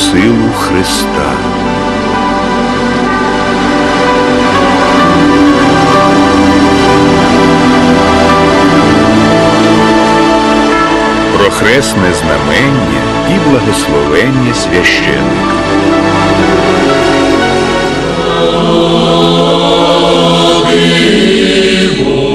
силу Христа. Про хресне знамення і благословення священника.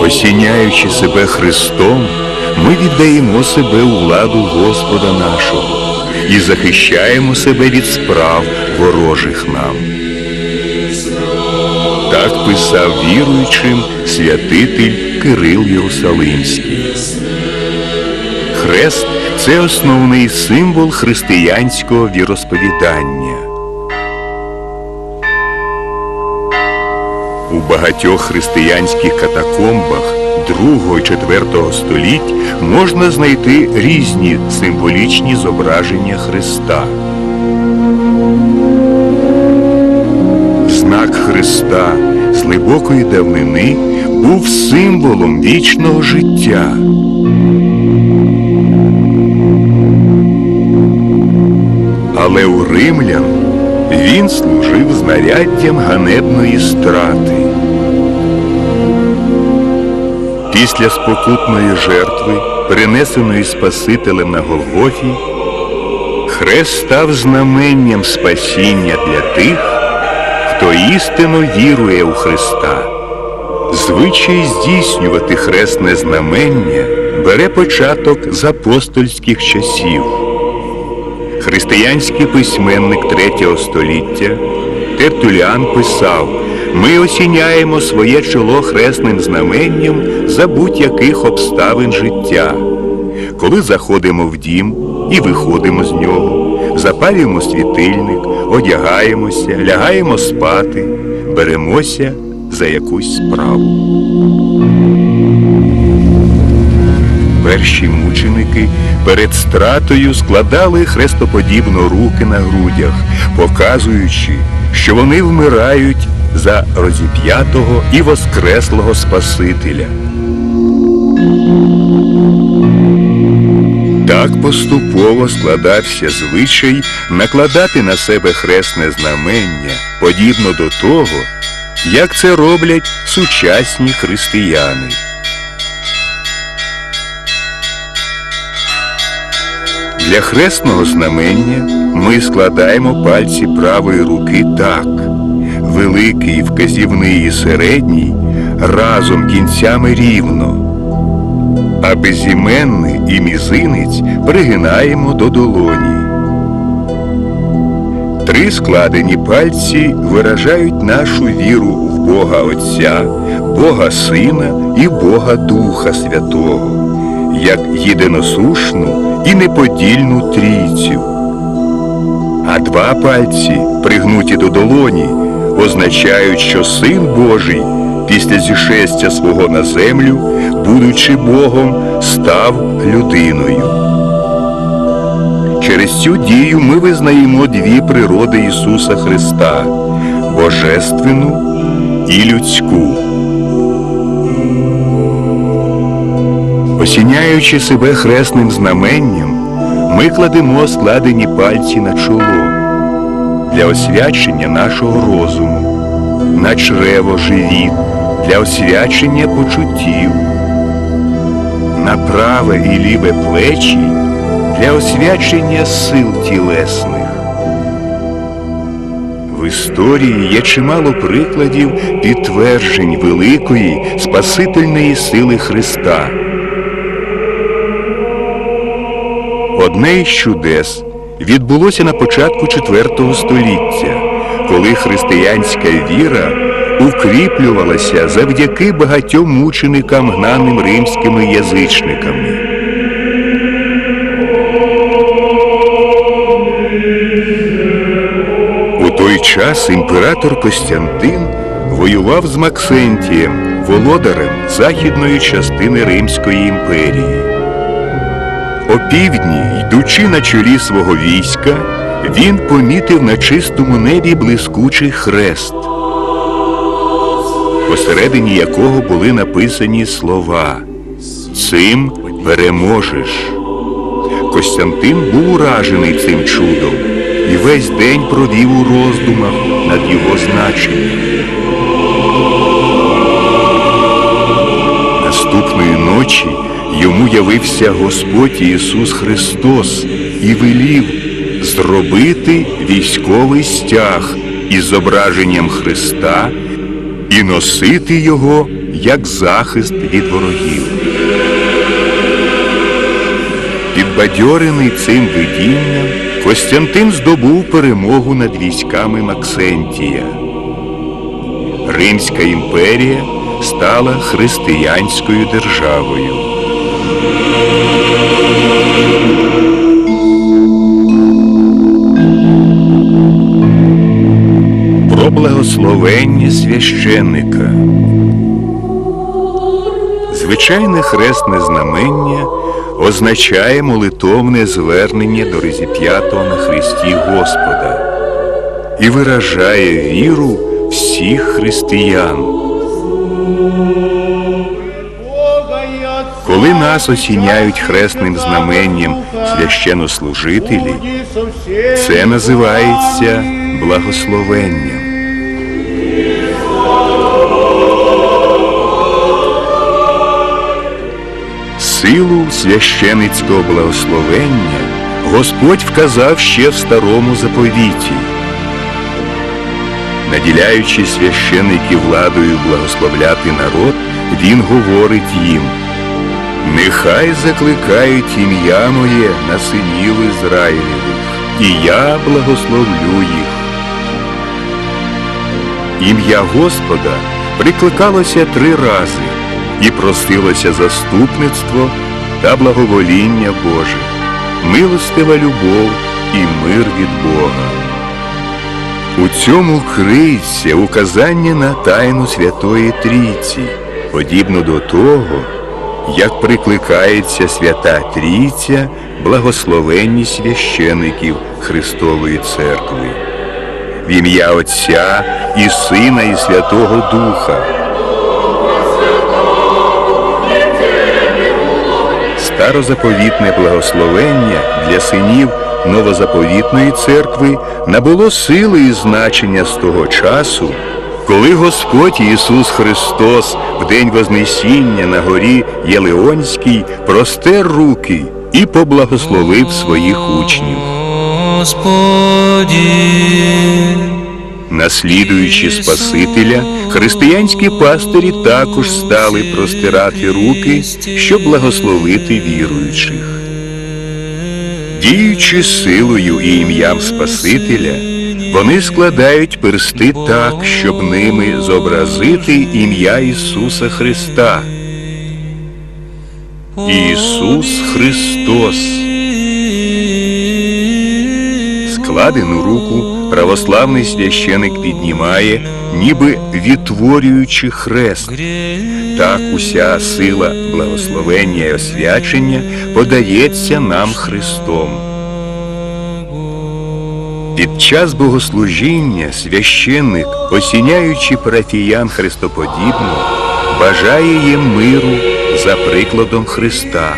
Осіняючи себе Христом, ми віддаємо себе у владу Господа нашого і захищаємо себе від справ ворожих нам. Так писав віруючим святитель Кирил Єрусалимський. Хрест це основний символ християнського віросповідання. У багатьох християнських катакомбах 2-4 століть можна знайти різні символічні зображення Христа. Знак Христа з глибокої давнини був символом вічного життя. Але у римлян він служив знаряддям ганебної страти. Після спокутної жертви, принесеної Спасителем на Голгофі, хрест став знаменням спасіння для тих, хто істинно вірує у Христа. Звичай здійснювати хресне знамення бере початок з апостольських часів. Християнський письменник третього століття Тертуліан писав, ми осіняємо своє чоло хресним знаменням за будь-яких обставин життя. Коли заходимо в дім і виходимо з нього, запалюємо світильник, одягаємося, лягаємо спати, беремося за якусь справу. Перші мученики перед стратою складали хрестоподібно руки на грудях, показуючи, що вони вмирають за розіп'ятого і воскреслого Спасителя. Так поступово складався звичай накладати на себе хресне знамення, подібно до того, як це роблять сучасні християни. Для хресного знамення ми складаємо пальці правої руки так. Великий, вказівний і середній разом кінцями рівно, а безіменний і мізинець пригинаємо до долоні. Три складені пальці виражають нашу віру в Бога Отця, Бога Сина і Бога Духа Святого, як єдиносушну і неподільну трійцю. А два пальці, пригнуті до долоні, означають, що Син Божий після зішестя свого на землю, будучи Богом, став людиною. Через цю дію ми визнаємо дві природи Ісуса Христа божественну і людську. Осіняючи себе хресним знаменням, ми кладемо складені пальці на чоло для освячення нашого розуму, на чрево живіт для освячення почуттів, на праве і ліве плечі для освячення сил тілесних. В історії є чимало прикладів підтверджень великої Спасительної сили Христа. Одне із чудес відбулося на початку IV століття, коли християнська віра укріплювалася завдяки багатьом мученикам, гнаним римськими язичниками. У той час імператор Костянтин воював з Максентієм, володарем західної частини Римської імперії. Опівдні, йдучи на чолі свого війська, він помітив на чистому небі блискучий хрест, посередині якого були написані слова цим переможеш. Костянтин був уражений цим чудом і весь день провів у роздумах над його значенням. Наступної ночі йому явився Господь Ісус Христос і велів зробити військовий стяг із зображенням Христа і носити його як захист від ворогів. Підбадьорений цим видінням, Костянтин здобув перемогу над військами Максентія. Римська імперія стала християнською державою. Про благословення священника. Звичайне хресне знамення означає молитовне звернення до розіп'ятого на Христі Господа і виражає віру всіх християн. Коли нас осіняють хресним знаменням священнослужителі, це називається благословенням. Силу священицького благословення Господь вказав ще в старому заповіті. Наділяючи священиків владою благословляти народ, він говорить їм. Нехай закликають ім'я моє на синів Ізраїлевих, і я благословлю їх. Ім'я Господа прикликалося три рази і просилося заступництво та благовоління Боже, милостива любов і мир від Бога. У цьому криється указання на тайну Святої Трійці, подібно до того, як прикликається Свята Трійця благословенні священиків Христової Церкви. В ім'я Отця і Сина, і Святого Духа. Старозаповітне благословення для синів новозаповітної церкви набуло сили і значення з того часу, коли Господь Ісус Христос в день Вознесіння на горі Єлеонській простер руки і поблагословив своїх учнів. Господи, Наслідуючи Спасителя, християнські пастирі також стали простирати руки, щоб благословити віруючих. Діючи силою і ім'ям Спасителя, вони складають персти так, щоб ними зобразити ім'я Ісуса Христа. Ісус Христос. Складену руку православний священик піднімає, ніби відтворюючи хрест. Так уся сила благословення і освячення подається нам Христом. Під час богослужіння священник, осіняючи парафіян христоподібно, бажає їм миру за прикладом Христа.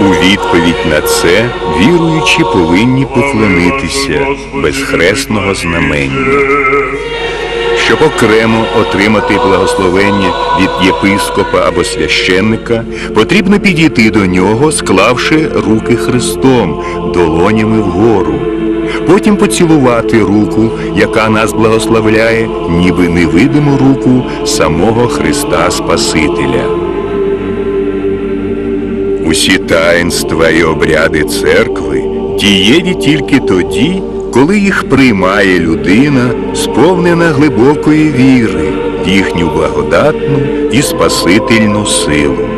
У відповідь на це віруючі повинні поклонитися без хресного знамення. Щоб окремо отримати благословення від єпископа або священника, потрібно підійти до нього, склавши руки хрестом, долонями вгору. Потім поцілувати руку, яка нас благословляє, ніби невидиму руку самого Христа Спасителя. Усі таїнства і обряди церкви дієві тільки тоді, коли їх приймає людина, сповнена глибокої віри в їхню благодатну і спасительну силу.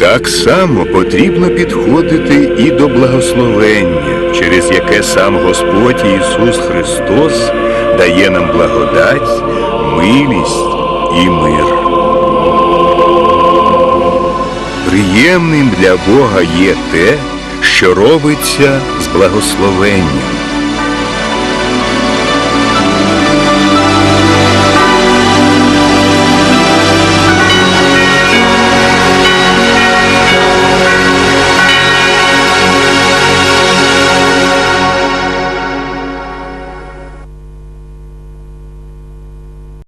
Так само потрібно підходити і до благословення, через яке сам Господь Ісус Христос дає нам благодать, милість і мир. Приємним для Бога є те, що робиться з благословенням.